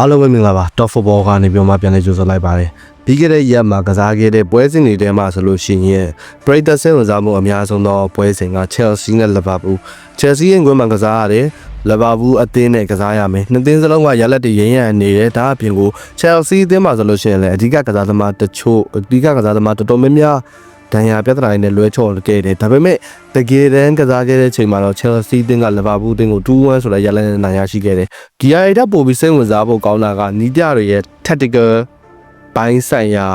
အားလုံးပဲမင်္ဂလာပါ Top Football ကနေပြောမှပြန်လည်ကြိုဆိုလိုက်ပါတယ်ပြီးခဲ့တဲ့ရက်မှာကစားခဲ့တဲ့ပွဲစဉ်တွေထဲမှာဆိုလို့ရှိရင်ပရိသတ်စိတ်ဝင်စားမှုအများဆုံးသောပွဲစဉ်က Chelsea နဲ့ Liverpool Chelsea ရဲ့ဂွင်းမှာကစားရတယ် Liverpool အသင်းနဲ့ကစားရမယ်နှစ်သင်းစလုံးကရလက်တွေရင်းရံနေတယ်ဒါအပြင်ကို Chelsea အသင်းမှာဆိုလို့ရှိရင်လည်းအဓိကကစားသမားတချို့အဓိကကစားသမားတော်တော်များများ ဒဏ်ရာပြဿနာတွေနဲ့လွဲချော်ခဲ့တယ်ဒါပေမဲ့တကယ်တမ်းကစားခဲ့တဲ့ချိန်မှာတော့ Chelsea အသင်းက Liverpool အသင်းကို2-1ဆိုတဲ့ရလက်နဲ့နိုင်ရရှိခဲ့တယ်ဒီအရာတွေပို့ပြီးစိတ်ဝင်စားဖို့ကောင်းတာကနီးပြတွေရဲ့ tactical ဘိုင်းဆိုင်ရာ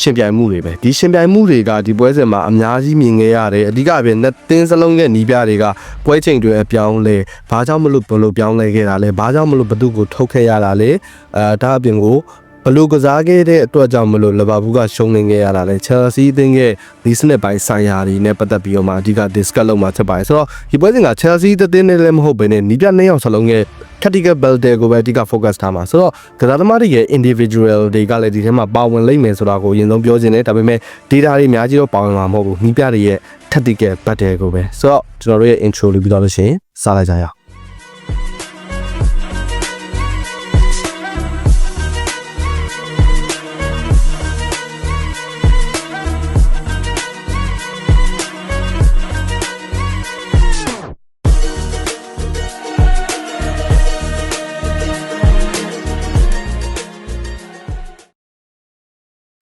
ရှင်ပြိုင်မှုတွေပဲဒီရှင်ပြိုင်မှုတွေကဒီပွဲစဉ်မှာအများကြီးမြင်ခဲ့ရတယ်အဓိကအပြင်နှစ်သင်းစလုံးရဲ့နီးပြတွေကပွဲချိန်တွေအပြောင်းလဲဘာကြောင့်မလို့ဘလို့ပြောင်းလဲခဲ့တာလဲဘာကြောင့်မလို့ဘသူကိုထုတ်ခဲ့ရတာလဲအဲဒါအပြင်ကို ဘလို့ကစားခဲ့တဲ့အတွက်ကြောင့်မလို့လီဗာပူးကရှုံးနေခဲ့ရတာလဲချယ်ဆီအသင်းရဲ့ဒီစနစ်ပိုင်းဆိုင်ရာတွေနဲ့ပတ်သက်ပြီးတော့မှအဓိက discuss လုပ်မှာဖြစ်ပါတယ်ဆိုတော့ဒီပွဲစဉ်က Chelsea အသင်းနဲ့လည်းမဟုတ်ဘဲနဲ့နီးပြနှစ်ယောက်စလုံးရဲ့ tactical build ကိုပဲအဓိက focus ထားမှာဆိုတော့ကစားသမားတွေရဲ့ individual တွေကလည်းဒီထဲမှာပါဝင်လိမ့်မယ်ဆိုတာကိုအရင်ဆုံးပြောချင်တယ်ဒါပေမဲ့ data တွေအများကြီးတော့ပါဝင်မှာမဟုတ်ဘူးနီးပြတွေရဲ့ tactical battle ကိုပဲဆိုတော့ကျွန်တော်တို့ရဲ့ intro လေးပြီးတော့လို့ရှိရင်စလိုက်ကြရအောင်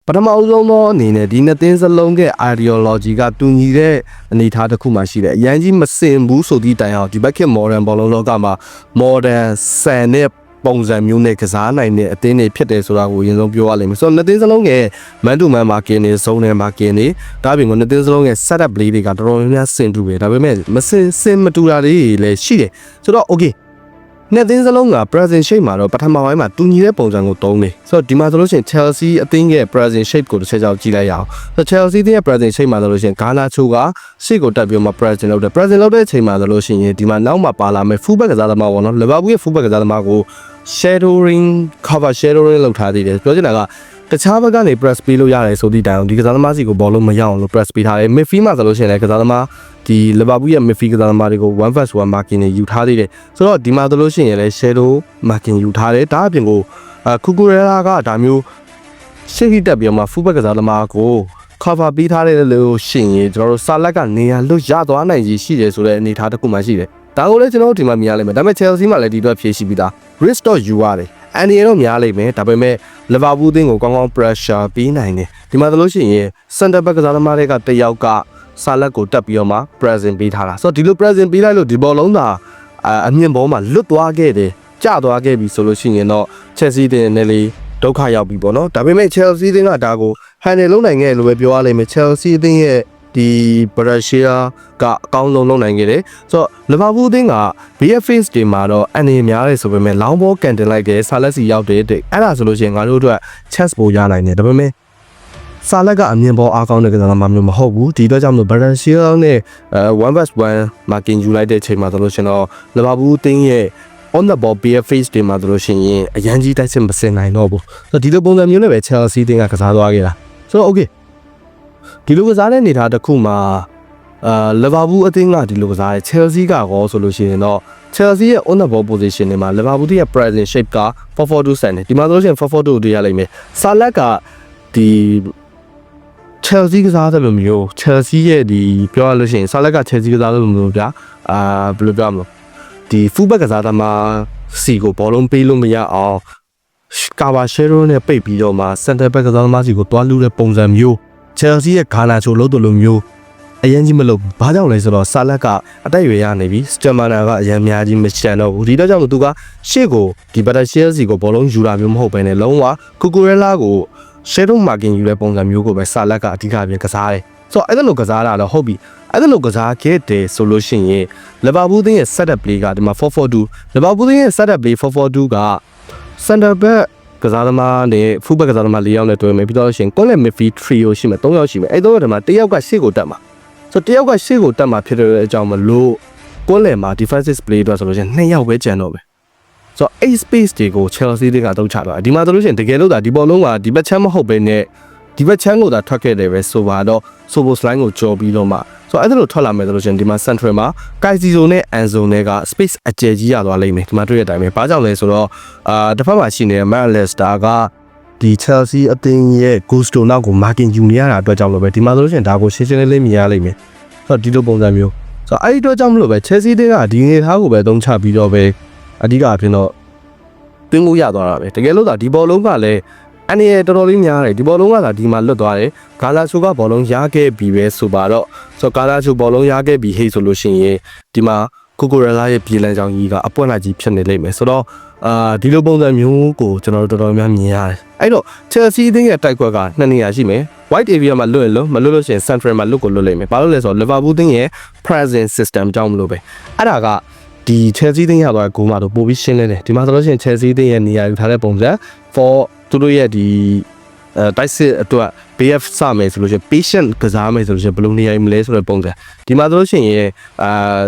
ပထမအဦးဆုံးသောအနေနဲ့ဒီနှစ်သင်းစလုံးရဲ့ ideology ကတူညီတဲ့အနေအထားတစ်ခုမှရှိတယ်။အရင်ကြီးမစင်ဘူးဆိုသည့်တိုင်အောင်ဒီဘက်ခေတ် modern ဘောလုံးလောကမှာ modern ဆန်တဲ့ပုံစံမျိုးနဲ့ကစားနိုင်တဲ့အသင်းတွေဖြစ်တယ်ဆိုတာကိုအရင်ဆုံးပြောရလိမ့်မယ်။ဆိုတော့နှစ်သင်းစလုံးရဲ့ man to man marking တွေစုံတယ် marking တွေဒါအပြင်ကိုနှစ်သင်းစလုံးရဲ့ setup play တွေကတော်တော်များများစင်တူပဲ။ဒါပေမဲ့မစင်စင်မတူတာတွေလည်းရှိတယ်။ဆိုတော့ okay နှစ်သင်းစလုံးက present shape မှာတော့ပထမပိုင်းမှာတူညီတဲ့ပုံစံကိုသုံးတယ်ဆိုတော့ဒီမှာဆိုလို့ရှိရင် Chelsea အသင်းရဲ့ present shape ကိုတစ်ချက်ကြောက်ကြည့်လိုက်ရအောင်ဆိုတော့ Chelsea အသင်းရဲ့ present shape မှာဆိုလို့ရှိရင် Garnacho ကရှေ့ကိုတက်ပြီးမှ present လုပ်တယ် present လုပ်တဲ့အချိန်မှာဆိုလို့ရှိရင်ဒီမှာနောက်မှာပါလာမယ့် fullback ကစားသမားပေါ့နော် Liverpool ရဲ့ fullback ကစားသမားကို shadowing cover shadowing လုပ်ထားသေးတယ်ပြောချင်တာက တခြားဘက်ကနေ press ပေးလို့ရတယ်ဆိုသည့်တိုင်အောင်ဒီကစားသမားစီကိုဘောလုံးမရောက်အောင်လို့ press ပေးထားတယ် midfield မှာဆိုလို့ရှိရင်လည်းကစားသမားဒီ Liverpool ရဲ့ midfield ကစားသမားတွေကို1 vs 1 marking တွေယူထားသေးတယ်ဆိုတော့ဒီမှာဆိုလို့ရှိရင်လည်း shadow marking ယူထားတယ်ဒါအပြင်ကိုအခုကူရဲလာကဒါမျိုးရှေ့ဟိတက်ပြီးတော့မှ fullback ကစားသမားကို cover ပေးထားတဲ့လို့ရှိရင်ကျွန်တော်တို့စာလက်ကနေရာလွတ်ရသွားနိုင်ကြီးရှိတယ်ဆိုတဲ့အနေအထားတစ်ခုမှရှိတယ်ဒါကိုလည်းကျွန်တော်တို့ဒီမှာမြင်ရလိမ့်မယ်ဒါပေမဲ့ Chelsea မှာလည်းဒီတော့ဖြည့်ရှိပြီးသား risk တော့ယူရတယ် အန်ဒီရောများလိမ့်မယ်ဒါပေမဲ့ Liverpool အသင်းကိုကောင်းကောင်း pressure ပေးနိုင်တယ်ဒီမှာဆိုလို့ရှိရင် center back ကစားသမားတွေကတစ်ယောက်ကစာလက်ကိုတက်ပြီးတော့မှ present ပေးထားတာဆိုတော့ဒီလို present ပေးလိုက်လို့ဒီဘောလုံးသာအာအမြင့်ဘောမှာလွတ်သွားခဲ့တယ်ကျသွားခဲ့ပြီဆိုလို့ရှိရင်တော့ Chelsea တင်နဲ့လေဒုက္ခရောက်ပြီပေါ့နော်ဒါပေမဲ့ Chelsea တင်ကဒါကို handle လုပ်နိုင်ခဲ့လို့ပဲပြောရလိမ့်မယ် Chelsea အသင်းရဲ့ ဒီဘရရှီယာကအကောင်းဆုံးလုပ်နိုင်ခဲ့တယ်ဆိုတော့လီဗာပူးအသင်းက BFAs တွေမှာတော့အနေများတယ်ဆိုပေမဲ့လောင်းဘောကန်တင်လိုက်တယ်ဆာလက်စီရောက်တယ်တဲ့အဲ့ဒါဆိုလို့ရှိရင်ငါတို့အတွက် chance ပိုရနိုင်တယ်ဒါပေမဲ့ဆာလက်ကအမြင်ပေါ်အားကောင်းတဲ့ကစားသမားမျိုးမဟုတ်ဘူးဒီအတွက်ကြောင့်မလို့ဘရရှီယာနဲ့အဲ1 vs 1 marking ယူလိုက်တဲ့အချိန်မှာဆိုလို့ရှိရင်တော့လီဗာပူးအသင်းရဲ့ on the ball BFAs တွေမှာဆိုလို့ရှိရင်အရန်ကြီးတိုက်စစ်မစင်နိုင်တော့ဘူးဆိုတော့ဒီလိုပုံစံမျိုးနဲ့ပဲ Chelsea အသင်းကကစားသွားခဲ့တာဆိုတော့ okay ဒီလိုကစားတဲ့အနေအထားတစ်ခုမှာအာလီဗာပူးအသင်းကဒီလိုကစားတယ် Chelsea ကကောဆိုလို့ရှိရင်တော့ Chelsea ရဲ့ on the ball position တွေမှာလီဗာပူးရဲ့ present shape က442ဆန်တယ်ဒီမှာဆိုလို့ရှိရင်442တွေ့ရလိမ့်မယ်ဆာလက်ကဒီ Chelsea ကစားတယ်လို့မျိုး Chelsea ရဲ့ဒီပြောရလို့ရှိရင်ဆာလက်က Chelsea ကစားတယ်လို့မျိုးဗျာအာဘယ်လိုပြောမလဲဒီ fullback ကစားသမားစီကိုဘောလုံးပေးလို့မရအောင်ကာဗာရှယ်ရိုနဲ့ပိတ်ပြီးတော့မှ center back ကစားသမားစီကိုတွားလူတဲ့ပုံစံမျိုး Chelsea ရဲ့ဂါနာချိုလို့တို့လိုမျိုးအရင်ကြီးမလို့ဘာကြောင့်လဲဆိုတော့ဆာလက်ကအတိုက်ရွေရနေပြီစတမနာကအရင်များကြီးမချန်တော့ဘူးဒီတော့ကြောင့်လို့သူကရှေ့ကိုဒီဘတ်တာရှယ်စီကိုဘောလုံးယူတာမျိုးမဟုတ်ဘဲနဲ့လုံးဝကူကူရဲလာကိုရှယ်ဒုံမာကင်ယူတဲ့ပုံစံမျိုးကိုပဲဆာလက်ကအဓိကပြင်ကစားတယ်ဆိုတော့အဲ့ဒါလိုကစားတာတော့ဟုတ်ပြီအဲ့ဒါလိုကစားခဲ့တယ်ဆိုလို့ရှိရင်လီဗာပူးသင်းရဲ့ setup play ကဒီမှာ442လီဗာပူးသင်းရဲ့ setup play 442က center back ကစားသမားနဲ့ fullback ကစားသမား၄ယောက်နဲ့တွဲမယ်ပြီးတော့ရှင် corner midfield trio ရှိမယ်၃ယောက်ရှိမယ်အဲ့တော့ဒီမှာတစ်ယောက်ကရှေ့ကိုတက်မှာဆိုတော့တစ်ယောက်ကရှေ့ကိုတက်မှာဖြစ်တဲ့အကြောင်းမလို့ corner မှာ defensive play အတွက်ဆိုလို့ရှင်၂ယောက်ပဲကျန်တော့မယ်ဆိုတော့ eight space တွေကို Chelsea တွေကတော့ချသွားတယ်ဒီမှာဆိုလို့ရှင်တကယ်လို့ဒါဒီဘောလုံးကဒီဘက်ချမ်းမဟုတ်ဘဲနဲ့ဒီဘက်ချမ်းကိုသာထွက်ခဲ့တယ်ပဲဆိုပါတော့ Sobo slide ကိုကြော်ပြီးတော့မှ ဆိုတော့အဲ့ဒါလိုထွက်လာမယ်ဆိုလို့ရှိရင်ဒီမှာ central မှာ Kaizo နဲ့ Anzo နဲ့က space အကျယ်ကြီးရသွားလိမ့်မယ်ဒီမှာတွေ့ရတဲ့အတိုင်းပဲဘာကြောင့်လဲဆိုတော့အာတစ်ဖက်မှာရှိနေတဲ့ Manchester ကဒီ Chelsea အသင်းရဲ့ Gusto နောက်ကို marking ယူနေရတာအတွက်ကြောင့်လို့ပဲဒီမှာဆိုလို့ရှိရင်ဒါကိုရှင်းရှင်းလင်းလင်းမြင်ရလိမ့်မယ်ဆိုတော့ဒီလိုပုံစံမျိုးဆိုတော့အဲ့ဒီအတွက်ကြောင့်မလို့ပဲ Chelsea တင်းကဒီငွေသားကိုပဲသုံးချပြီးတော့ပဲအဓိကအဖြစ်တော့တွင်းကိုရသွားတာပဲတကယ်လို့သာဒီဘောလုံးကလည်း အနေရတော်တော်လေးများတယ်ဒီဘောလုံးကသာဒီမှာလွတ်သွားတယ်ဂါလာချိုကဘောလုံးရခဲ့ပြီပဲဆိုပါတော့ဆိုတော့ဂါလာချိုဘောလုံးရခဲ့ပြီဟေ့ဆိုလို့ရှိရင်ဒီမှာကိုကိုရလာရဲ့ပြည်လန်ကြောင်ကြီးကအပွင့်လိုက်ကြီးဖြစ်နေလိမ့်မယ်ဆိုတော့အာဒီလိုပုံစံမျိုးကိုကျွန်တော်တို့တော်တော်များများမြင်ရတယ်အဲ့တော့ Chelsea အသင်းရဲ့တိုက်ခွက်ကနှစ်နေရာရှိမယ် white area မှာလွတ်ရင်လွတ်မလွတ်လို့ရှိရင် central မှာလွတ်ကိုလွတ်လိမ့်မယ်ဘာလို့လဲဆိုတော့ Liverpool အသင်းရဲ့ present system ကြောင့်မလို့ပဲအဲ့ဒါကဒီ Chelsea အသင်းရသွားတဲ့ဂိုးမှာတော့ပိုပြီးရှင်းလင်းတယ်ဒီမှာဆိုလို့ရှိရင် Chelsea အသင်းရဲ့နေရာယူထားတဲ့ပုံစံ for သူတို့ရဲ့ဒီအဲတိုက်စစ်အတွက် BF စမယ်ဆိုလို့ရှိရင် patient ကစားမယ်ဆိုလို့ရှိရင်ဘယ်လိုနေရာမလဲဆိုတဲ့ပုံစံဒီမှာဆိုလို့ရှိရင်အာ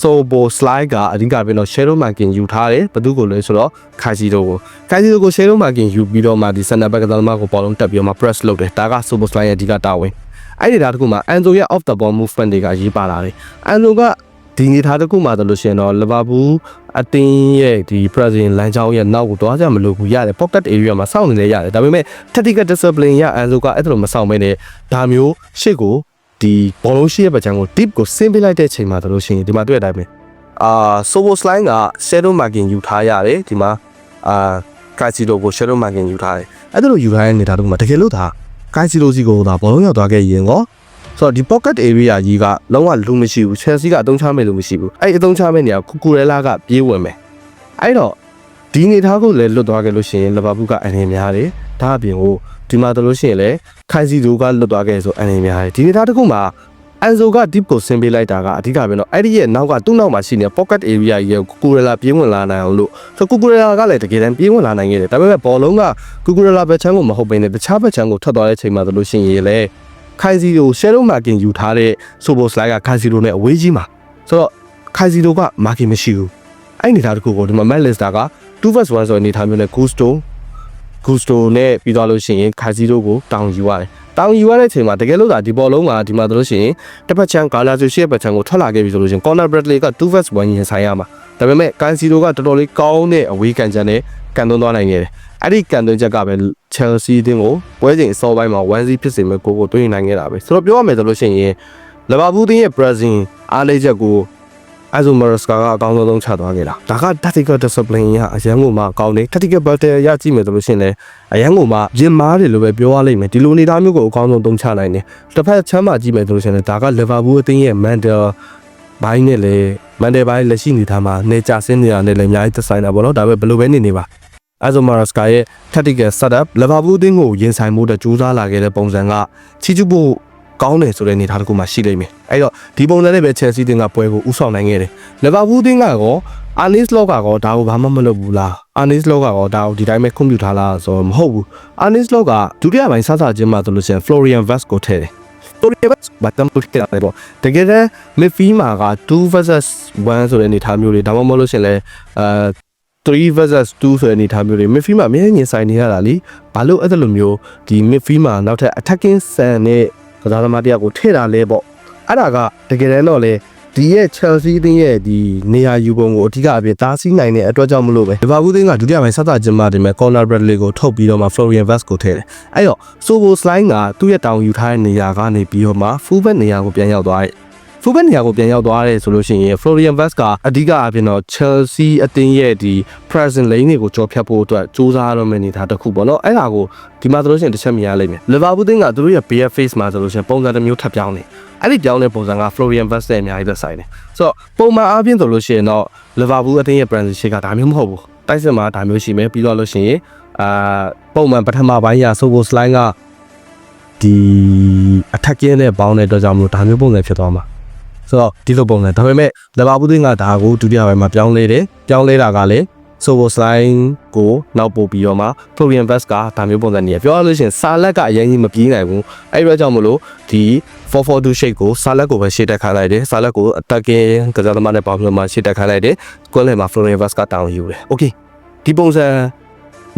sobo slide ကအဓိကပြတော့ shadow marking ယူထားတယ်ဘယ်သူကိုလဲဆိုတော့ Kajiro ကို Kajiro ကို shadow marking ယူပြီးတော့မှဒီ center back ကစားသမားကိုပေါ်လုံးတက်ပြီးတော့မှ press လုပ်တယ်ဒါက sobo slide ရဲ့အဓိကတာဝန်အဲ့ဒီဒါတခုမှာ Anzo ရဲ့ off the ball movement တွေကရေးပါလာတယ် Anzo ကဒီနေသားတစ်ခုမှဆိုလို့ရှိရင်တော့ Liverpool အတင်းရဲ့ဒီ present လမ်းကြောင်းရဲ့နောက်ကိုတွားကြမလို့ဘူးရတယ် pocket area မှာစောင့်နေလေရတယ်ဒါပေမဲ့ tactical discipline ရ Anzo ကအဲ့ဒါလိုမဆောင်မဲနဲ့ဒါမျိုးရှေ့ကိုဒီဘောလုံးရှိရဲ့ပချံကို deep ကိုဆင်းပေးလိုက်တဲ့ချိန်မှာဆိုလို့ရှိရင်ဒီမှာတွေ့တဲ့အတိုင်းပဲအာ Sobo slide က shadow marking ယူထားရတယ်ဒီမှာအာ Casino ကို shadow marking ယူထားတယ်အဲ့ဒါလိုယူထားတဲ့နေတာတို့မှာတကယ်လို့ဒါ Casino စီကိုဒါဘောလုံးရောက်သွားခဲ့ရင်ကော ဆိုတော့ဒီ pocket area ကြီးကလုံးဝလူမရှိဘူး Chelsea ကအသုံးချမဲ့လူမရှိဘူးအဲ့အသုံးချမဲ့နေရာကူကူရဲလာကပြေးဝင်မယ်အဲ့တော့ဒီနေသားကိုလည်းလွတ်သွားခဲ့လို့ရှိရင်လဘာဘူးကအနေများတယ်ဒါအပြင်ကိုဒီမှာတလို့ရှိရင်လည်းခိုင်စီတို့ကလွတ်သွားခဲ့ဆိုအနေများတယ်ဒီနေသားတစ်ခုမှာအန်ဇိုက deep ကိုဆင်းပေးလိုက်တာကအဓိကပဲတော့အဲ့ဒီရဲ့နောက်ကသူ့နောက်မှာရှိနေတဲ့ pocket area ကြီးကိုကူကူရလာပြေးဝင်လာနိုင်အောင်လို့ဆိုကူကူရလာကလည်းတကယ်တမ်းပြေးဝင်လာနိုင်ခဲ့တယ်ဒါပေမဲ့ဘောလုံးကကူကူရလာဘက်ချမ်းကိုမဟုတ်ဘဲနဲ့တခြားဘက်ချမ်းကိုထွက်သွားတဲ့ချိန်မှာဆိုလို့ရှိရင်လည်း ခိုင်စီကို shadow marking ယူထားတဲ့ sobo slide ကခိုင်စီလိုနဲ့အဝေးကြီးမှာဆိုတော့ခိုင်စီလိုက marking မရှိဘူးအဲ့ဒီနေသားတစ်ခုကိုဒီမှာ Matt Lister က2 vs 1ဆိုတဲ့အနေထားမျိုးနဲ့ Gusto Gusto နဲ့ပြီးသွားလို့ရှိရင်ခိုင်စီလိုကိုတောင်းယူရတယ်တောင်းယူရတဲ့အချိန်မှာတကယ်လို့သာဒီဘောလုံးကဒီမှာတို့လို့ရှိရင်တစ်ဖက်ချမ်းဂါလာဆိုရှေ့ဘက်ချမ်းကိုထွက်လာခဲ့ပြီဆိုလို့ရှိရင် corner bradley က2 vs 1ရင်ဆိုင်ရမှာဒါပေမဲ့ကန်စီလိုကတော်တော်လေးကောင်းတဲ့အဝေးကန်ချမ်းနဲ့ကန်သွန်းသွားနိုင်ခဲ့တယ် အဲ့ဒီကန်သွင်းချက်ကပဲ Chelsea တင်းကိုပွဲချိန်အစောပိုင်းမှာ1-0ဖြစ်စေမဲ့ကိုကိုတွင်းနိုင်ခဲ့တာပဲဆိုတော့ပြောရမယ်ဆိုလို့ရှိရင်လဘာဘူးတင်းရဲ့ Brazil အားလေးချက်ကိုအဇိုမရစကာကအကောင်းဆုံးချသွားခဲ့တာဒါက tactical discipline ရအရန်ကိုမှကောင်းတယ် tactical battle ရကြည့်မယ်ဆိုလို့ရှိရင်လည်းအရန်ကိုမှရင်မားတယ်လို့ပဲပြောရလိမ့်မယ်ဒီလိုနေသားမျိုးကိုအကောင်းဆုံးသုံးချနိုင်တယ်တစ်ဖက်ချမ်းမှကြည့်မယ်ဆိုလို့ရှိရင်လည်းဒါက Liverpool အသင်းရဲ့ mental ဘိုင်းနဲ့လေမန်တယ်ဘိုင်းလက်ရှိနေသားမှာနေကြဆင်းနေတာနဲ့လည်းအများကြီးသက်ဆိုင်တာပေါ့နော်ဒါပေမဲ့ဘယ်လိုပဲနေနေပါ အဇိုမာရစကာရဲ့ tactical setup Liverpool အသင်းကိုရင်ဆိုင်မှုတဲ့ကြိုးစားလာခဲ့တဲ့ပုံစံကချီကျူဖို့ကောင်းတယ်ဆိုတဲ့အနေအထားတစ်ခုမှရှိလိမ့်မယ်အဲ့တော့ဒီပုံစံနဲ့ပဲ Chelsea အသင်းကပွဲကိုဥဆောင်နိုင်ခဲ့တယ် Liverpool အသင်းကရော Arnis Lock ကရောဒါကိုဘာမှမလုပ်ဘူးလား Arnis Lock ကရောဒါကိုဒီတိုင်းပဲခွင့်ပြုထားလားဆိုတော့မဟုတ်ဘူး Arnis Lock ကဒုတိယပိုင်းစစချင်းမှာဆိုလို့ရှိရင် Florian Vest ကိုထည့်တယ် Florian Vest ဘာတမ်းပုတ်ခဲ့တယ်ပေါ့တကယ်တမ်း midfield မှာက2 versus 1ဆိုတဲ့အနေအထားမျိုးတွေဒါမှမဟုတ်လို့ရှိရင်လည်းအဲ 3 versus 2ဆိုတဲ့အနေအထားမျိုးတွေ midfield မှာအမြဲတမ်းရင်ဆိုင်နေရတာလीဘာလို့အဲ့လိုမျိုးဒီ midfield မှာနောက်ထပ် attacking ဆန်နဲ့ကစားသမားတယောက်ကိုထည့်တာလဲပေါ့အဲ့ဒါကတကယ်တမ်းတော့လေဒီရဲ့ Chelsea အသင်းရဲ့ဒီနေရာယူပုံကိုအထူးအဖြစ်တားဆီးနိုင်တဲ့အတွက်ကြောင့်မလို့ပဲ Liverpool အသင်းကဒုတိယပိုင်းဆက်တာကျင်းပတယ်မဲ့ Conor Bradley ကိုထုတ်ပြီးတော့မှ Florian Vest ကိုထည့်တယ်အဲ့တော့ Sobo Slide ကသူ့ရဲ့တောင်ယူထားတဲ့နေရာကနေပြီးတော့မှ full back နေရာကိုပြန်ရောက်သွားတယ် ဖူဘက်နေရာကိုပြန်ရောက်သွားတယ်ဆိုလို့ရှိရင် Florian Vest ကအဓိကအပြင်တော့ Chelsea အသင်းရဲ့ဒီ present lane တွေကိုကြော်ဖြတ်ဖို့အတွက်စူးစမ်းရမယ့်အနေအထားတစ်ခုပေါ့နော်အဲ့ဒါကိုဒီမှာဆိုလို့ရှိရင်တစ်ချက်မြင်ရလိမ့်မယ် Liverpool အသင်းကသူတို့ရဲ့ bare face မှာဆိုလို့ရှိရင်ပုံစံတစ်မျိုးထပ်ပြောင်းနေအဲ့ဒီပြောင်းတဲ့ပုံစံက Florian Vest နဲ့အများကြီးသက်ဆိုင်တယ်ဆိုတော့ပုံမှန်အားဖြင့်ဆိုလို့ရှိရင်တော့ Liverpool အသင်းရဲ့ brand shake ကဒါမျိုးမဟုတ်ဘူးတိုက်စစ်မှာဒါမျိုးရှိမယ်ပြီးတော့လို့ရှိရင်အာပုံမှန်ပထမပိုင်းရ Sobo slide ကဒီ attacking နဲ့ပေါင်းတဲ့အတွက်ကြောင့်မလို့ဒါမျိုးပုံစံဖြစ်သွားမှာ ဆိုတော့ဒီလိုပုံစံဒါပေမဲ့လဘာဘူးသိန်းကဒါကိုဒုတိယပိုင်းမှာပြောင်းလဲတယ်ပြောင်းလဲတာကလည်း Sobo slide ကိုနောက်ပို့ပြီးတော့မှ Florian Vest ကဒါမျိုးပုံစံနေရပြောရလို့ရှိရင်စာလက်ကအရင်ကြီးမပြေးနိုင်ဘူးအဲ့ဒီတော့ကြောင့်မလို့ဒီ442 shape ကိုစာလက်ကိုပဲရှေ့တက်ခိုင်းလိုက်တယ်စာလက်ကို attacking ကစားသမားနဲ့ပေါင်းပြီးတော့မှရှေ့တက်ခိုင်းလိုက်တယ်ကွက်လက်မှာ Florian Vest ကတောင်းယူတယ် Okay ဒီပုံစံ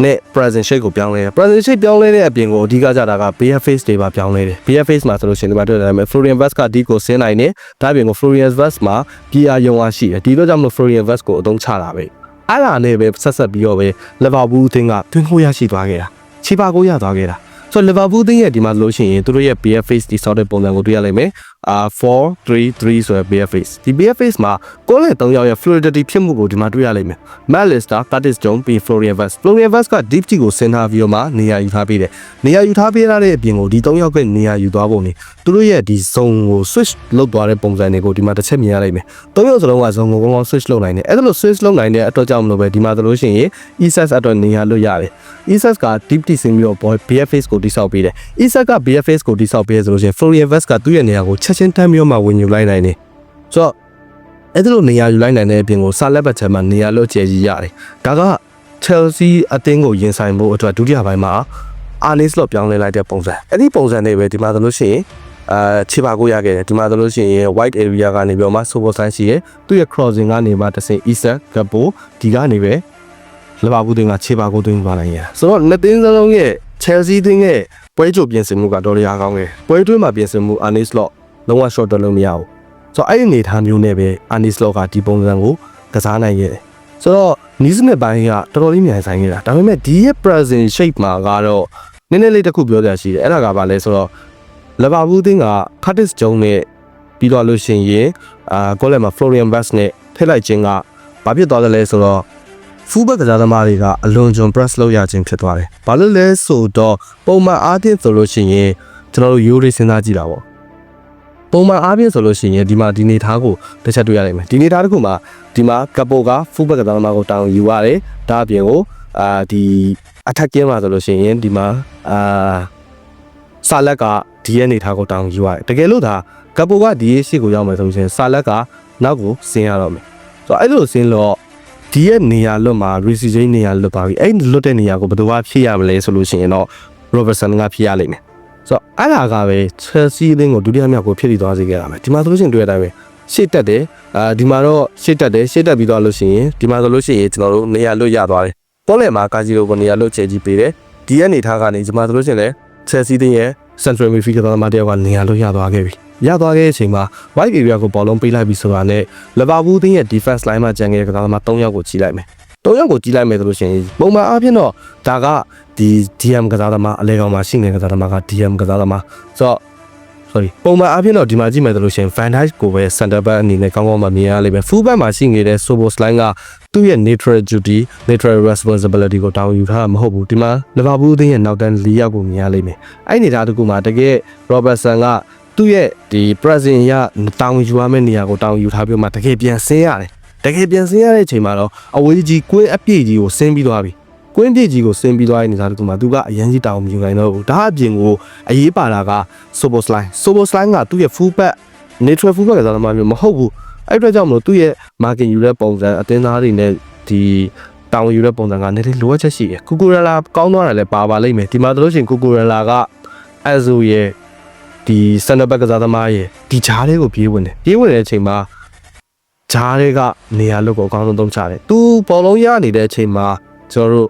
နဲ့ present shape ကိုပြောင်းလဲတယ် present shape ပြောင်းလဲတဲ့အပြင်ကိုအဓိကကြတာက bare face တွေပါပြောင်းလဲတယ် bare face မှာဆိုလို့ရှိရင်ဒီမှာတွေ့ရတယ်မယ် Florian Vest ကဒီကိုဆင်းနိုင်တယ်ဒါအပြင်ကို Florian Vest မှာ PR ယုံအားရှိတယ်ဒီလိုကြောင့်မလို့ Florian Vest ကိုအသုံးချတာပဲအဲ့ဒါနဲ့ပဲဆက်ဆက်ပြီးတော့ပဲ Liverpool အသင်းကတွင်းခိုးရရှိသွားခဲ့တာခြေပါကိုရသွားခဲ့တာဆိုတော့ Liverpool အသင်းရဲ့ဒီမှာဆိုလို့ရှိရင်သူတို့ရဲ့ bare face ဒီဆောက်တဲ့ပုံစံကိုတွေ့ရလိမ့်မယ်အာ433ဆိုတဲ့ bare face ဒီ bare face မှာကိုယ်နဲ့၃ယောက်ရဲ့ fluidity ဖြစ်မှုကိုဒီမှာတွေ့ရလိမ့်မယ် Matt Lister, Curtis Jones ပြီး Florian Vest Florian Vest က deep ကြီးကိုဆင်းထားပြီးတော့မှနေရာယူထားပေးတယ်နေရာယူထားပေးရတဲ့အပြင်ကိုဒီ၃ယောက်ကနေရာယူသွားပုံနေသူတို့ရဲ့ဒီ zone ကို switch လုပ်သွားတဲ့ပုံစံတွေကိုဒီမှာတစ်ချက်မြင်ရလိမ့်မယ်၃ယောက်စလုံးက zone ကိုကောင်းကောင်း switch လုပ်နိုင်တယ်အဲ့ဒါလို့ switch လုပ်နိုင်တဲ့အတွက်ကြောင့်မလို့ပဲဒီမှာဆိုလို့ရှိရင် ESS အတွက်နေရာလွတ်ရတယ် ESS က deep တိဆင်းပြီးတော့ boy BFX ကိုတိဆောက်ပေးတယ် ESS က BFX ကိုတိဆောက်ပေးရဆိုလို့ရှိရင် Florian Vest ကသူ့ရဲ့နေရာကိုချက်ချင်းတန်းပြီးတော့မှဝင်ယူလိုက်နိုင်တယ်ဆိုတော့အဲ့ဒါလိုနေရာယူလိုက်နိုင်တဲ့အပြင်ကိုဆာလက်ဘတ်ထဲမှာနေရာလွတ်ကျဲကြီးရတယ်။ဒါက Chelsea အသင်းကိုရင်ဆိုင်ဖို့အတွက်ဒုတိယပိုင်းမှာ Arne Slot ပြောင်းလဲလိုက်တဲ့ပုံစံ။အဲ့ဒီပုံစံတွေပဲဒီမှာဆိုလို့ရှိရင်အာခြေပါကိုရခဲ့တယ်ဒီမှာဆိုလို့ရှိရင် white area ကနေပြီးတော့မှ super sign ရှိရဲသူ့ရဲ့ crossing ကနေမှတစ်ဆင့် Easter Gapo ဒီကနေပဲလဘာဘူးတင်ကခြေပါကိုတွင်းသွားနိုင်ရဆိုတော့နှစ်သင်းစလုံးရဲ့ Chelsea တင်းရဲ့ပွဲကြိုပြင်ဆင်မှုကတော်တော်အားကောင်းတယ်ပွဲတွင်းမှာပြင်ဆင်မှု Arne Slot လုံးဝ short တက်လို့မရဘူးဆိုတော့အဲ့ဒီအနေအထားမျိုးနဲ့ပဲအာနီစလော့ကဒီပုံစံကိုကစားနိုင်ခဲ့တယ်ဆိုတော့နီးစနစ်ပိုင်းကတော်တော်လေးမြန်ဆိုင်ခဲ့တာဒါပေမဲ့ဒီရဲ့ present shape မှာကတော့နည်းနည်းလေးတစ်ခုပြောပြရှိတယ်အဲ့ဒါကဘာလဲဆိုတော့လဘာဘူးတင်းက Curtis Jones နဲ့ပြီးတော့လို့ရှိရင်အာကိုလက်မှာ Florian Bass နဲ့ထည့်လိုက်ခြင်းကဘာဖြစ်သွားတယ်လဲဆိုတော့ဖူးဘက်ကစားသမားတွေကအလွန်ကျွံ press လုပ်ရခြင်းဖြစ်သွားတယ်။ဘာလို့လဲဆိုတော့ပုံမှန်အားဖြင့်ဆိုလို့ရှိရင်ကျွန်တော်တို့ရိုးရေးစဉ်းစားကြည့်တာပေါ့။ ပုံမှန်အားဖြင့်ဆိုလို့ရှိရင်ဒီမှာဒီနေသားကိုတစ်ချက်တွေ့ရနိုင်မယ်။ဒီနေသားတစ်ခုမှာဒီမှာကပိုကဖူးဘက်ကစားသမားကိုတောင်းယူရတယ်။ဒါအပြင်ကိုအာဒီ attacking မှာဆိုလို့ရှိရင်ဒီမှာအာဆာလက်ကဒီရဲ့နေသားကိုတောင်းယူရတယ်။တကယ်လို့ဒါကပိုကဒီရဲ့ရှေ့ကိုရောက်မယ်ဆိုလို့ရှိရင်ဆာလက်ကနောက်ကိုဆင်းရတော့မယ်။ဆိုတော့အဲ့လိုဆင်းတော့ဒီရဲ့နေရာလွတ်မှာ receive နေရာလွတ်ပါပြီအဲ့လွတ်တဲ့နေရာကိုဘယ်သူကဖြည့်ရမလဲဆိုလို့ရှိရင်တော့ Robertson ကဖြည့်ရလိမ့်မယ် ဆိုတော့အဲ့ဒါကပဲ Chelsea အသင်းကိုဒုတိယမြောက်ကိုဖြည့်တည်သွားစေခဲ့တာပဲဒီမှာဆိုလို့ရှိရင်တွေ့ရတိုင်းပဲရှေ့တက်တယ်အာဒီမှာတော့ရှေ့တက်တယ်ရှေ့တက်ပြီးသွားလို့ရှိရင်ဒီမှာဆိုလို့ရှိရင်ကျွန်တော်တို့နေရာလွတ်ရသွားတယ်ပေါ်လေမှာကာဂျီလိုကိုနေရာလွတ်ချေကြီးပေးတယ်ဒီရဲ့နေထားကနေဒီမှာဆိုလို့ရှိရင်လည်း Chelsea အသင်းရဲ့ Central Midfield ကသမားတယောက်ကနေရာလွတ်ရသွားခဲ့ပြီရသွားခဲ့တဲ့အချိန်မှာ wide area ကိုဘောလုံးပေးလိုက်ပြီးဆိုတာနဲ့ Liverpool အသင်းရဲ့ defense line မှာကြံခဲ့တဲ့ကစားသမား3ယောက်ကိုကြီးလိုက်မယ် 3ယောက်ကိုကြီးလိုက်မယ်ဆိုလို့ရှိရင်ပုံမှန်အားဖြင့်တော့ဒါကဒီ DM ကစားသမားအလဲကောင်မှာရှိနေတဲ့ကစားသမားက DM ကစားသမားဆိုတော့ sorry ပုံမှန်အားဖြင့်တော့ဒီမှာကြည့်မယ်ဆိုလို့ရှိရင် Van Dijk ကိုပဲ center back အနေနဲ့ကောင်းကောင်းမမြင်ရလိမ့်မယ် full back မှာရှိနေတဲ့ Soboslai ကသူ့ရဲ့ neutral duty neutral responsibility ကိုတာဝန်ယူထားတာမဟုတ်ဘူးဒီမှာ Liverpool အသင်းရဲ့နောက်တန်း၄ယောက်ကိုမြင်ရလိမ့်မယ်အဲ့ဒီနေတာတကူမှာတကယ် Robertson ကသူ့ရဲ့ဒီ present ရတောင်းယူရမယ့်နေရာကိုတောင်းယူထားပြီးမှတကယ်ပြန်ဆင်းရတယ် တကယ်ပြန်ဆင်းရတဲ့အချိန်မှာတော့အဝေးကြီးကွင်းအပြည့်ကြီးကိုဆင်းပြီးသွားပြီကွင်းပြည့်ကြီးကိုဆင်းပြီးသွားတဲ့နေသားတကူမှာသူကအရန်ကြီးတောင်းမယူနိုင်တော့ဘူးဒါအပြင်ကိုအရေးပါတာက Soboslai Soboslai ကသူ့ရဲ့ full back neutral full back ကစားသမားမျိုးမဟုတ်ဘူးအဲ့အတွက်ကြောင့်မလို့သူ့ရဲ့ market ယူတဲ့ပုံစံအသင်းသားတွေနဲ့ဒီတောင်းယူတဲ့ပုံစံကနည်းနည်းလိုအပ်ချက်ရှိတယ်ကူကူရလာကောင်းသွားတယ်လည်းပါပါလိမ့်မယ်ဒီမှာတို့လို့ရှိရင်ကူကူရလာကအဇူရဲ့ဒီစန်နဘက်ကစားသမားရဲ့ဒီဂျားလေးကိုပြေးဝင်တယ်ပြေးဝင်တဲ့အချိန်မှာ ဂျားလေးကနေရာလုတ်ကိုအကောင်းဆုံးသုံးချတယ်သူဘောလုံးရနေတဲ့အချိန်မှာကျွန်တော်တို့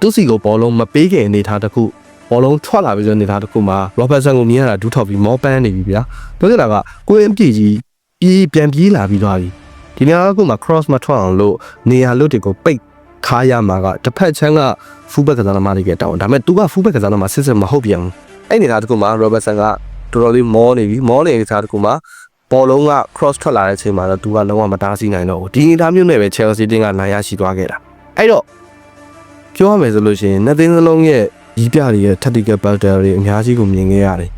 သူစီကိုဘောလုံးမပေးခင်အနေထားတစ်ခုဘောလုံးထွက်လာပြီးဆိုတဲ့အနေထားတစ်ခုမှာရောဘတ်ဆန်ကိုမြင်ရတာဒူးထောက်ပြီးမောပန်းနေပြီဗျာပြောချင်တာကကိုယ်အပြည့်ကြီးပြေးပြန်ပြေးလာပြီးသွားပြီဒီနေရာကမှ cross မထွက်အောင်လို့နေရာလွတ်တွေကိုပိတ်ခါရမှာကတစ်ဖက်ချမ်းက full back ကစားသမားတွေကတောင်းဒါပေမဲ့ तू က full back ကစားသမားစစ်စစ်မဟုတ်ပြန်ဘူးအဲ့နေရာတခုမှာ Robertson ကတော်တော်လေးမောနေပြီမောနေတဲ့စားတခုမှာ ဘောလုံးက cross ထွက်လာတဲ့အချိန်မှာတော့ तू ကလုံးဝမတားဆီးနိုင်တော့ဘူးဒီအနေအထားမျိုးနဲ့ပဲ Chelsea တင်းကနိုင်ရရှိသွားခဲ့တာအဲ့တော့ပြောရမယ်ဆိုလို့ရှိရင်နှစ်သင်းစလုံးရဲ့ရီးပြတွေရဲ့ tactical battle တွေအများကြီးကိုမြင်ခဲ့ရတယ်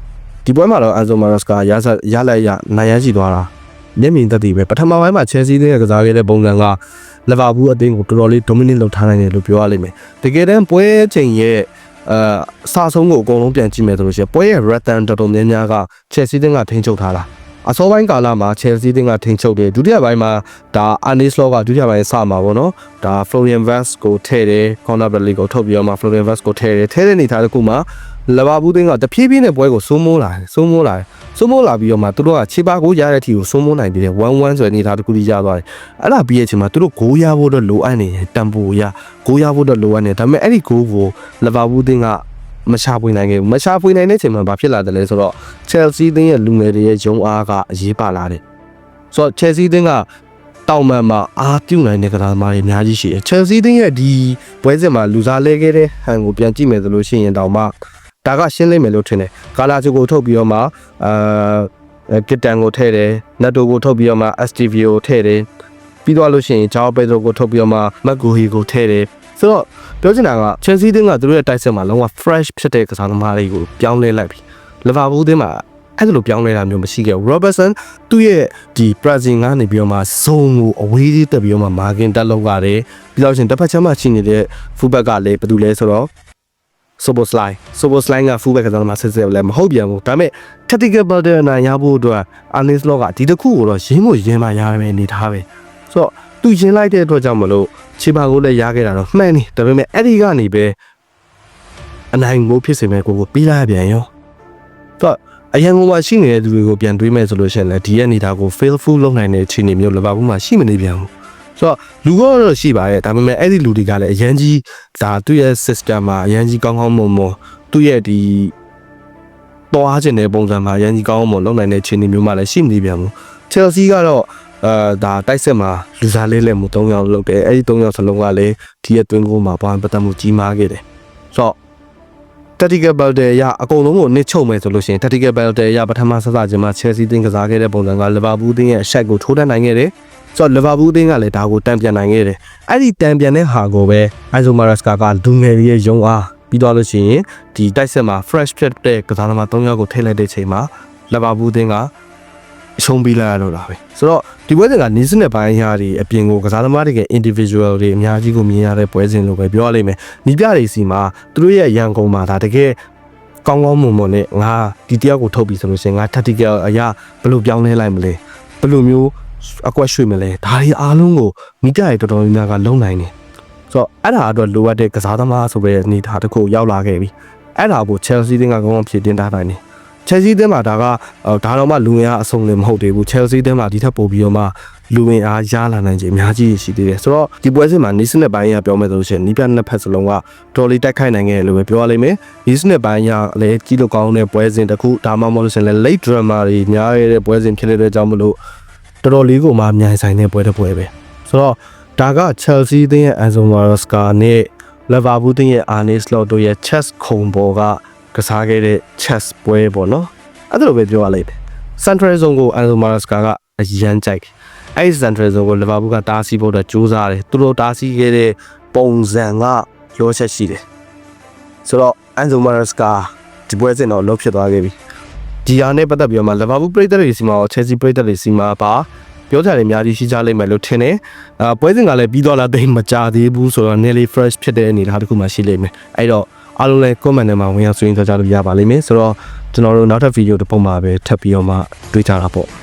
ဒီပွဲမှာတော့ Enzo Maresca ကရဆက်ရလိုက်ရနိုင်ရရှိသွားတာမျက်မြင်သက်သေပဲပထမပိုင်းမှာ Chelsea အသင်းကစားခဲ့တဲ့ပုံစံက Liverpool အသင်းကိုတော်တော်လေး dominate လုပ်ထားနိုင်တယ်လို့ပြောရလိမ့်မယ်တကယ်တမ်းပွဲချိန်ရဲ့အာအစဆုံးကိုအကုန်လုံးပြန်ကြည့်မယ်ဆိုလို့ရှိရင်ပွဲရဲ့ return တော်တော်များများက Chelsea အသင်းကထိန်းချုပ်ထားတာ အစောပိုင်းကာလမှာ Chelsea အသင်းကထိန်းချုပ်တယ်ဒုတိယပိုင်းမှာဒါ Arne Slot ကဒုတိယပိုင်းစမှာပေါ့နော်ဒါ Florian Vest ကိုထည့်တယ် corner belly ကိုထုတ်ပြီးတော့မှ Florian Vest ကိုထည့်တယ်ထည့်တဲ့နေသားတစ်ခုမှာလဘာဘူးတင်းကတဖြည်းဖြည်းနဲ့ပွဲကိုစိုးမိုးလာတယ်စိုးမိုးလာတယ်စိုးမိုးလာပြီးတော့မှသူတို့ကခြေပါကိုရတဲ့အထိကိုစိုးမိုးနိုင်ပြီးတယ်1-1ဆိုတဲ့အနေအထားတစ်ခုကြီးရသွားတယ်အဲ့ဒါပြီးရဲ့အချိန်မှာသူတို့ဂိုးရဖို့တော့လိုအပ်နေတယ်တမ်ပိုရဂိုးရဖို့တော့လိုအပ်နေတယ်ဒါပေမဲ့အဲ့ဒီဂိုးကိုလဘာဘူးတင်းက မချပွေနိုင်ခဲ့ဘူးမချပွေနိုင်တဲ့အချိန်မှာဘာဖြစ်လာတယ်လဲဆိုတော့ Chelsea တင်းရဲ့လူငယ်တွေရဲ့ရုံအားကအရေးပါလာတယ်ဆိုတော့ Chelsea တင်းကတောင်မှန်မှာအားပြုတ်နိုင်တဲ့ကစားသမားတွေအများကြီးရှိတယ် Chelsea တင်းရဲ့ဒီပွဲစဉ်မှာလူစားလဲခဲ့တဲ့ဟန်ကိုပြန်ကြည့်မယ်ဆိုလို့ရှိရင်တောင်မှဒါကရှင်းလိမ့်မယ်လို့ထင်တယ်ကာလာချူကိုထုတ်ပြီးတော့မှအာကစ်တန်ကိုထည့်တယ်နတ်တိုကိုထုတ်ပြီးတော့မှ STV ကိုထည့်တယ်ပြီးတော့လို့ရှိရင်ဂျာပေဒရိုကိုထုတ်ပြီးတော့မှမက်ဂူဟီကိုထည့်တယ်ဆိုတော့ ပြောချင်တာက Chelsea တင်းကသူတို့ရဲ့တိုက်စစ်မှာလုံးဝ fresh ဖြစ်တဲ့ကစားသမားတွေကိုပြောင်းလဲလိုက်ပြီ Liverpool တင်းမှာအဲ့ဒါလိုပြောင်းလဲတာမျိုးမရှိခဲ့ဘူး Robertson သူ့ရဲ့ဒီ pressing ကနေပြီးတော့မှ zone ကိုအဝေးကြီးတက်ပြီးတော့မှ margin တက်လောက်ရတယ်ပြီးတော့ရှင်တစ်ဖက်ချမ်းမှာရှိနေတဲ့ fullback ကလည်းဘာတူလဲဆိုတော့ Soboslai Soboslai က fullback ကစားသမားဆက်ဆက်လည်းမဟုတ်ပြန်ဘူးဒါပေမဲ့ tactical builder နိုင်ရဖို့အတွက် Arne Slot ကဒီတစ်ခုကိုတော့ရင်းဖို့ရင်းမှရမယ်အနေထားပဲဆိုတော့သူရင်းလိုက်တဲ့အတွက်ကြောင့်မလို့ ခြေပါကိုလည်းရခဲ့တာတော့မှန်နေဒါပေမဲ့အဲ့ဒီကနေပဲအနိုင်မိုးဖြစ်စေမဲ့ကိုကိုပြီးလာပြန်ရောဆိုတော့အရန်ကုန်မှာရှိနေတဲ့သူတွေကိုပြန်တွေးမဲ့ဆိုလို့ရှိရင်လည်းဒီရဲ့နေတာကို failful လုပ်နိုင်တဲ့အခြေအနေမျိုးလီဗာပူးမှာရှိမနေပြန်ဘူးဆိုတော့လူကတော့ရှိပါရဲ့ဒါပေမဲ့အဲ့ဒီလူတွေကလည်းအရန်ကြီးဒါသူ့ရဲ့ system မှာအရန်ကြီးကောင်းကောင်းမွန်မွန်သူ့ရဲ့ဒီသွားခြင်းတဲ့ပုံစံမှာအရန်ကြီးကောင်းကောင်းမွန်လုပ်နိုင်တဲ့အခြေအနေမျိုးမှလည်းရှိမနေပြန်ဘူး Chelsea ကတော့ အာဒါတိုက်စစ်မှာလူစားလေးလည်းမ၃ယောက်လုပ်တယ်အဲ့ဒီ၃ယောက်စလုံးကလည်းဒီရဲ့တွင်းကိုမှာဘာမှပတ်သက်မှုကြီးမားခဲ့တယ်ဆိုတော့ tactical builder ရအကုန်လုံးကိုနစ်ချုပ်မယ်ဆိုလို့ရှိရင် tactical builder ရပထမဆက်စခြင်းမှာ Chelsea တင်းကစားခဲ့တဲ့ပုံစံက Liverpool တင်းရဲ့အဆက်ကိုထိုးတတ်နိုင်ခဲ့တယ်ဆိုတော့ Liverpool တင်းကလည်းဒါကိုတန်ပြန်နိုင်ခဲ့တယ်အဲ့ဒီတန်ပြန်တဲ့ဟာကိုပဲ Enzo Maresca ကလူငယ်တွေရဲ့ယုံအားပြီးတော့လို့ရှိရင်ဒီတိုက်ဆက်မှာ fresh ဖြစ်တဲ့ကစားသမား၃ယောက်ကိုထည့်လိုက်တဲ့ချိန်မှာ Liverpool တင်းကအ ရှုံးပြီးလိုက်ရတော့တာပဲဆိုတော့ဒီပွဲစဉ်ကနီးစနစ်ပိုင်းရာတွေအပြင်ကိုကစားသမားတွေက individual တွေအများကြီးကိုမြင်ရတဲ့ပွဲစဉ်လို့ပဲပြောရလိမ့်မယ်နီးပြတွေစီမှာသူတို့ရဲ့ရန်ကုန်မှာဒါတကယ်ကောင်းကောင်းမွန်မွန်နဲ့ငါဒီတယောက်ကိုထုတ်ပြီဆိုလို့ရှိရင်ငါ tactical အရာဘယ်လိုပြောင်းလဲလိုက်မလဲဘယ်လိုမျိုးအကွက်ရွှေ့မလဲဒါတွေအားလုံးကိုမိကြရတော်တော်များများကလုံနိုင်တယ်ဆိုတော့အဲ့ဒါအတွက်လိုအပ်တဲ့ကစားသမားဆိုပဲအနေထားတစ်ခုရောက်လာခဲ့ပြီအဲ့ဒါကို Chelsea တင်းကကောင်းကောင်းဖြည့်တင်ထားနိုင်တယ် Chelsea တင်းမှာဒါကဒါတော့မှလူဝင်အားအဆုံးလည်းမဟုတ်သေးဘူး Chelsea တင်းမှာဒီထက်ပိုပြီးတော့မှလူဝင်အားရလာနိုင်ခြင်းအများကြီးရှိသေးတယ်ဆိုတော့ဒီပွဲစဉ်မှာနီးစနစ်ပိုင်းကပြောမယ်ဆိုလို့ရှိရင်နီးပြနှစ်ဖက်စလုံးကတော်လေးတိုက်ခိုက်နိုင်ခဲ့တယ်လို့ပဲပြောရလိမ့်မယ်နီးစနစ်ပိုင်းကလည်းကြီးလို့ကောင်းတဲ့ပွဲစဉ်တစ်ခုဒါမှမဟုတ်လို့ရှိရင်လည်း late drama တွေများရတဲ့ပွဲစဉ်ဖြစ်နေတဲ့ကြောင့်မလို့တော်တော်လေးကိုမှအများဆိုင်တဲ့ပွဲတစ်ပွဲပဲဆိုတော့ဒါက Chelsea တင်းရဲ့ Enzo Maresca နဲ့ Liverpool တင်းရဲ့ Arne Slot တို့ရဲ့ chess ခုံပေါ်က ကစားခဲ့တဲ့ chess ပွဲပေါ့နော်အဲ့ဒါလိုပဲပြောရလိမ့်မယ် Central Zone ကို Enzo Maresca ကအရန်ကြိုက်တယ်အဲ့ဒီ Central Zone ကို Liverpool ကတားဆီးဖို့အတွက်ကြိုးစားတယ်သူတို့တားဆီးခဲ့တဲ့ပုံစံကရောချက်ရှိတယ်ဆိုတော့ Enzo Maresca ဒီပွဲစဉ်တော့လုံးဖြစ်သွားခဲ့ပြီဒီဟာနဲ့ပတ်သက်ပြီးတော့မှ Liverpool ပြည်သက်တွေစီမှာရော Chelsea ပြည်သက်တွေစီမှာပါပြောကြတယ်အများကြီးရှိကြလိမ့်မယ်လို့ထင်တယ်။အာပွဲစဉ်ကလည်းပြီးတော့လာသိမ်းမကြသေးဘူးဆိုတော့ nearly fresh ဖြစ်တဲ့အနေအထားတစ်ခုမှရှိလိမ့်မယ်။အဲ့တော့ အားလုံးလည်း comment ထဲမှာဝင်ရောက်ဆွေးနွေးကြလို့ရပါလိမ့်မယ်။ဆိုတော့ကျွန်တော်တို့နောက်ထပ် video တစ်ပုဒ်မှာပဲထပ်ပြီးတော့မှတွေ့ကြတာပေါ့။